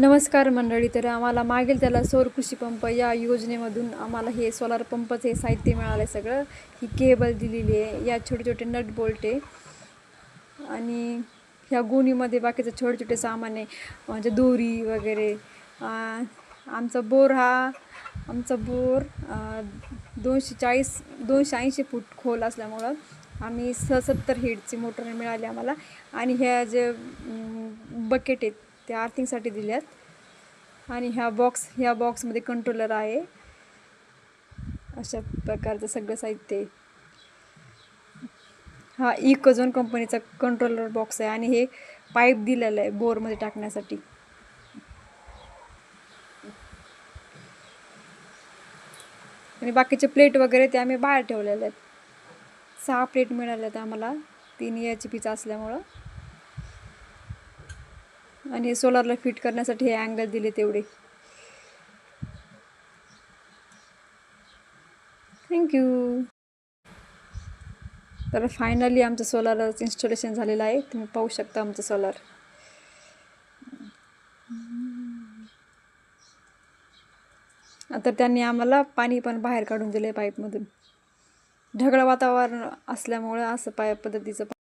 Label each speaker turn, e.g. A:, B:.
A: नमस्कार मंडळी तर आम्हाला मागेल त्याला सौर कृषी पंप या योजनेमधून आम्हाला हे सोलार पंपचं हे साहित्य मिळालं आहे सगळं. ही केबल दिलेली आहे या छोटे छोटे नट बोल्ट आहे. आणि ह्या गोणीमध्ये बाकीचं छोटे छोटे सामान आहे म्हणजे दोरी वगैरे. आमचा बोर हा आमचा बोर दोनशे चाळीस दोनशे ऐंशी फूट खोल असल्यामुळं आम्ही स सत्तर हेडची मोटर मिळाली आम्हाला. आणि ह्या जे बकेट आहेत ते आर्थिंगसाठी दिल्यात. आणि ह्या बॉक्स ह्या बॉक्समध्ये कंट्रोलर आहे. अशा प्रकारचं सगळं साहित्य आहे. हा इकोझोन कंपनीचा कंट्रोलर बॉक्स आहे आणि हे पाईप दिलेलं आहे बोरमध्ये टाकण्यासाठी. आणि बाकीचे प्लेट वगैरे ते आम्ही बाहेर ठेवलेले आहेत. सहा प्लेट मिळाल्या आहेत आम्हाला. तीन याची पिचा असल्यामुळं. आणि सोलारला फिट करण्यासाठी हे अँगल दिले तेवढे. थँक्यू तर फायनली आमचं सोलारच इन्स्टॉलेशन झालेलं आहे. तुम्ही पाहू शकता आमचं सोलार आता त्यांनी आम्हाला पाणी पण बाहेर काढून दिलं आहे पाईपमधून ढगळ वातावरण असल्यामुळं असं पाय पद्धतीचं